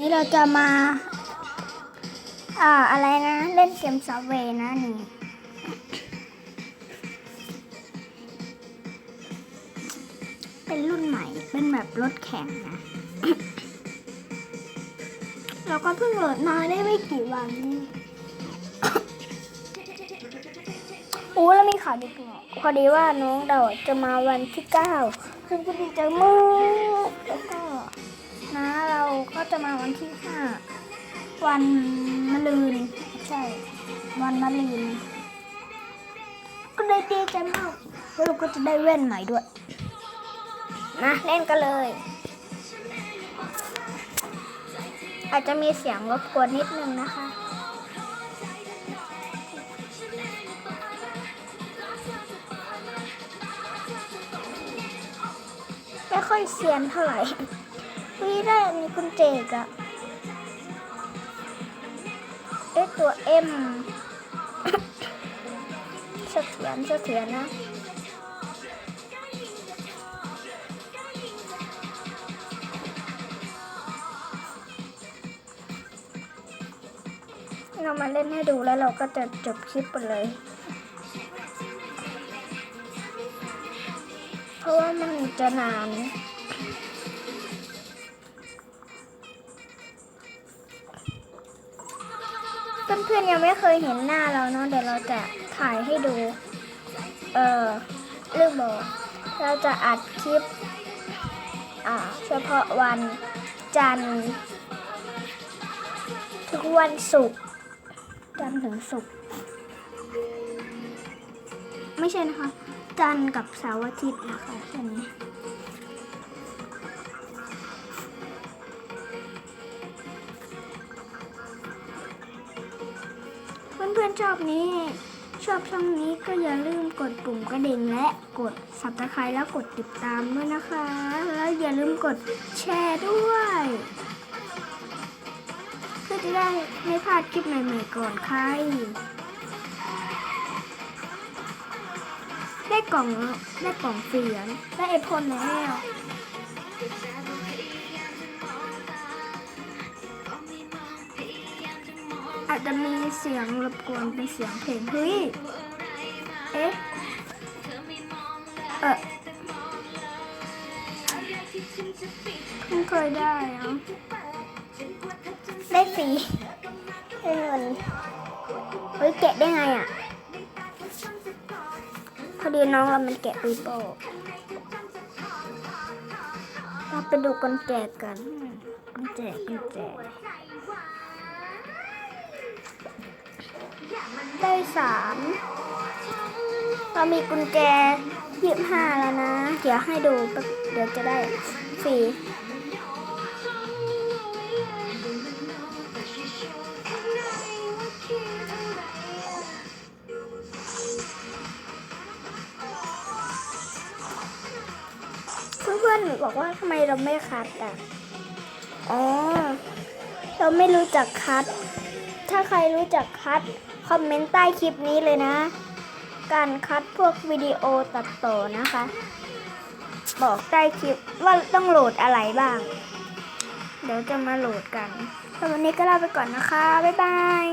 นี่เราจะมา อ่า อะไรนะ เล่นเกมซับเวย์นะนี่เป็นรุ่นใหม่ เป็นแบบรถแข่งนะ เราก็เพิ่งโหลดมาได้ไม่กี่วันโอ้แล้วมีข่าวดีกว่าพอดีว่าน้องเราจะมาวันที่เก้าซึ่งก็ดีใจมา จะมาวันที่ห้าวันมะรืนใช่วันมะรืนก็ได้ดีใจมากแล้วเราก็จะได้แว่นใหม่ด้วย นะเล่นกันเลย อาจจะมีเสียงรบกวนนิดนึงนะคะไม่ค่อยเซียนเท่าไหร่ วิได้มีกุญแจกอะเอ๊ะตัวเอ็มเสถียรเสถียรนะเรามาเล่นให้ดูแล้วเราก็จะจบคลิปไปเลย เพราะว่ามันจะนาน เพื่อนๆยังไม่เคยเห็นหน้าเราเนาะเดี๋ยวเราจะถ่ายให้ดู เออเรื่องบอกเราจะอัดคลิป อ่า เฉพาะวันจันทร์ถึงวันศุกร์จันทร์ถึงศุกร์ไม่ใช่นะคะ จันทร์กับเสาร์อาทิตย์นะคะอันนี้ เพื่อนๆชอบนี้ ชอบช่องนี้ก็อย่าลืมกดปุ่มกระดิ่งและกด subscribe แล้วกดติดตามด้วยนะคะ แล้วอย่าลืมกดแชร์ด้วยเพื่อจะได้ไม่พลาดคลิปใหม่ๆก่อนใคร ได้กล่องได้กล่องเสียงได้ไอพลแล้ว อาจจะมีเสียงรบกวนเป็นเสียงเพลงเฮ้ย เอ๊ะ เออเพิ่งเคยได้เหรอได้ฟรีได้เงินเฮ้ยแกะได้ไงอะ พอดีน้องเรามันแกะปีโป้เราไปดูกุญแจกันกุญแจกุญแจ ได้สามเรามีกุญแจยี่ห้าแล้วนะ เดี๋ยวให้ดูแป๊บเดี๋ยวจะได้ฟรีเพื่อนๆหนูบอกว่าทำไมเราไม่คัดอะ อ๋อ เราไม่รู้จักคัด ถ้าใครรู้จักคัด คอมเมนต์ใต้คลิปนี้เลยนะ การคัดพวกวิดีโอตัดต่อนะคะ บอกใต้คลิปว่าต้องโหลดอะไรบ้าง เดี๋ยวจะมาโหลดกันสำหรับวันนี้ก็ลาไปก่อนนะคะ บ๊ายบาย